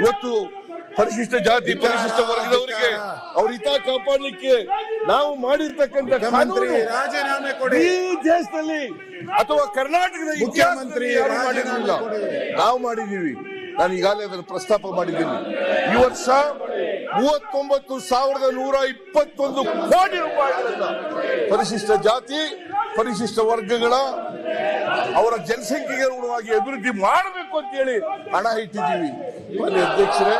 ಇವತ್ತು ಪರಿಶಿಷ್ಟ ಜಾತಿ ಪರಿಶಿಷ್ಟ ವರ್ಗದವರಿಗೆ ಅವ್ರ ಹಿತ ಕಾಪಾಡಲಿಕ್ಕೆ ನಾವು ಮಾಡಿರ್ತಕ್ಕಂಥ ರಾಜೀನಾಮೆ ಕೊಡಿ. ಈ ದೇಶದಲ್ಲಿ ಅಥವಾ ಕರ್ನಾಟಕದ ಮುಖ್ಯಮಂತ್ರಿ ನಾವು ಮಾಡಿದೀವಿ ನಾನು ಈಗಾಗಲೇ ಅದನ್ನು ಪ್ರಸ್ತಾಪ ಮಾಡಿದ್ದೀನಿ. ಈ ವರ್ಷ ಮೂವತ್ತೊಂಬತ್ತು ಸಾವಿರದ ನೂರ ಇಪ್ಪತ್ತೊಂದು ಕೋಟಿ ರೂಪಾಯಿಗಳನ್ನ ಪರಿಶಿಷ್ಟ ಜಾತಿ ಪರಿಶಿಷ್ಟ ವರ್ಗಗಳ ಅವರ ಜನಸಂಖ್ಯೆಗೆ ಅನುಗುಣವಾಗಿ ಅಭಿವೃದ್ಧಿ ಮಾಡಬೇಕು ಅಂತ ಹೇಳಿ ಹಣ ಇಟ್ಟಿದ್ದೀವಿ. ಮಾನ್ಯ ಅಧ್ಯಕ್ಷರೇ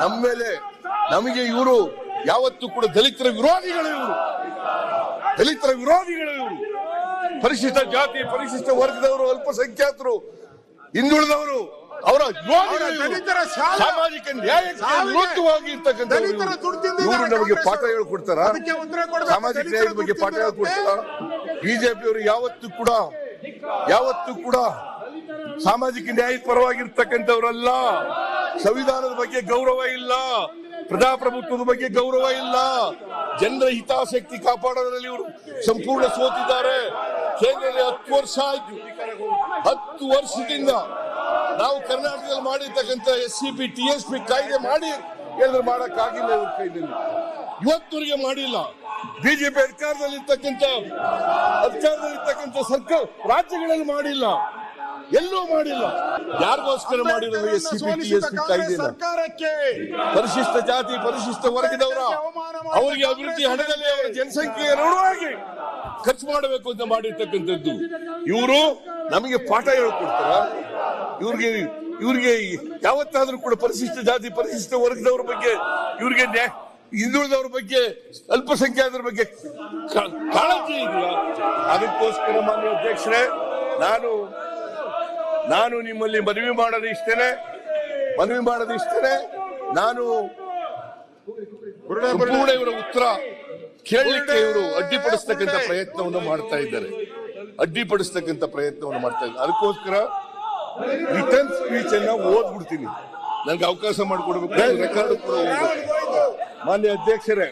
ನಮ್ಮ ಮೇಲೆ ನಮಗೆ ಇವರು ಯಾವತ್ತೂ ಕೂಡ ದಲಿತರ ವಿರೋಧಿಗಳು ಇವರು. ದಲಿತರ ವಿರೋಧಿಗಳು ಇವರು. ಪರಿಶಿಷ್ಟ ಜಾತಿ ಪರಿಶಿಷ್ಟ ವರ್ಗದವರು ಅಲ್ಪಸಂಖ್ಯಾತರು ಹಿಂದುಳಿದವರು ಅವರ ದಲಿತರ ಸಾಮಾಜಿಕ ನ್ಯಾಯಕ್ಕೆ ವಿರುದ್ಧವಾಗಿ ಇರ್ತಕ್ಕಂಥ ಇವರು. ನಮಗೆ ಪಾಠ. ಹೇಳ್ಕೊಡ್ತಾರ. ಸಾಮಾಜಿಕ ನ್ಯಾಯದ ಬಗ್ಗೆ ಪಾಠ ಹೇಳ್ಕೊಡ್ತಾರ ತಿಂದಿದ್ದಾರೆ. ಬಿಜೆಪಿ ಅವರು ಯಾವತ್ತೂ ಕೂಡ ಯಾವತ್ತೂ ಕೂಡ ಸಾಮಾಜಿಕ ನ್ಯಾಯ ಪರವಾಗಿರ್ತಕ್ಕಂಥವರಲ್ಲ. ಸಂವಿಧಾನದ ಬಗ್ಗೆ ಗೌರವ ಇಲ್ಲ. ಪ್ರಜಾಪ್ರಭುತ್ವದ ಬಗ್ಗೆ ಗೌರವ ಇಲ್ಲ. ಜನರ ಹಿತಾಸಕ್ತಿ ಕಾಪಾಡೋದ್ರಲ್ಲಿ ಇವರು ಸಂಪೂರ್ಣ ಸೋತಿದ್ದಾರೆ. ಕೇಂದ್ರದಲ್ಲಿ ಹತ್ತು ವರ್ಷ ಆಯ್ತು. ಹತ್ತು ವರ್ಷದಿಂದ ನಾವು ಕರ್ನಾಟಕದಲ್ಲಿ ಮಾಡಿರ್ತಕ್ಕಂಥ S C P T S P ಕಾಯ್ದೆ ಮಾಡಿ ಹೇಳಿದ್ರೆ ಮಾಡಕ್ಕಾಗಿಲ್ಲ ಇವ್ರ ಕೈದಲ್ಲಿ ಇವತ್ತವರೆಗೆ ಮಾಡಿಲ್ಲ. ಬಿಜೆಪಿ ಅಧಿಕಾರದಲ್ಲಿ ಅಧಿಕಾರದಲ್ಲಿರ್ತಕ್ಕಂಥ ಅಧಿಕಾರದಲ್ಲಿ ಇರ್ತಕ್ಕಂಥ ಸರ್ಕಾರ ರಾಜ್ಯಗಳಲ್ಲಿ ಮಾಡಿಲ್ಲ. ಎಲ್ಲೂ ಮಾಡಿಲ್ಲ. ಯಾರಿಗೋಸ್ಕರ ಮಾಡಿರೋದು S C P T S P Congress ಸರ್ಕಾರಕ್ಕೆ ಪರಿಶಿಷ್ಟ ಜಾತಿ ಪರಿಶಿಷ್ಟ ವರ್ಗದವರ ಅವರಿಗೆ ಅಭಿವೃದ್ಧಿ ಹಣದಲ್ಲಿ ಅವರ ಜನಸಂಖ್ಯೆಯ ಅನುಗುಣವಾಗಿ ಖರ್ಚು ಮಾಡಬೇಕು ಅಂತ ಮಾಡಿರ್ತಕ್ಕಂಥದ್ದು. ಇವರು ನಮಗೆ ಪಾಠ ಹೇಳ್ಕೊಡ್ತಾರ? ಇವ್ರಿಗೆ ಇವ್ರಿಗೆ ಯಾವತ್ತಾದ್ರೂ ಕೂಡ ಪರಿಶಿಷ್ಟ ಜಾತಿ ಪರಿಶಿಷ್ಟ ವರ್ಗದವ್ರ ಬಗ್ಗೆ ಇವ್ರಿಗೆ ಹಿಂದುಳಿದವ್ರ ಬಗ್ಗೆ ಅಲ್ಪಸಂಖ್ಯಾತರ ಬಗ್ಗೆ ಕಾಳಜಿ ಇದೆಯಾ ಅದಕ್ಕೋಸ್ಕರ ಮಾನ್ಯ ಅಧ್ಯಕ್ಷರೇ ನಾನು ನಾನು ನಿಮ್ಮಲ್ಲಿ ಮನವಿ ಮಾಡಲು ಇಷ್ಟೇನೆ. ಮನವಿ ಮಾಡಲು ಇಷ್ಟೇನೆ. ನಾನು ಇವರ ಉತ್ತರ ಕೇಳಲಿಕ್ಕೆ ಇವರು ಅಡ್ಡಿಪಡಿಸ್ತಕ್ಕಂಥ ಪ್ರಯತ್ನವನ್ನು ಮಾಡ್ತಾ ಇದ್ದಾರೆ. ಅಡ್ಡಿಪಡಿಸ್ತಕ್ಕಂಥ ಪ್ರಯತ್ನವನ್ನು ಮಾಡ್ತಾ ಇದ್ದಾರೆ. ಅದಕ್ಕೋಸ್ಕರ ರಿಟರ್ನ್ ಸ್ಪೀಚ್ ಅನ್ನ ಓದ್ಬಿಡ್ತೀನಿ. ನನ್ಗೆ ಅವಕಾಶ ಮಾಡಿಕೊಡ್ಬೇಕು. ರೆಕಾರ್ಡ್ ಕೂಡ. ಮಾನ್ಯ ಅಧ್ಯಕ್ಷರೇ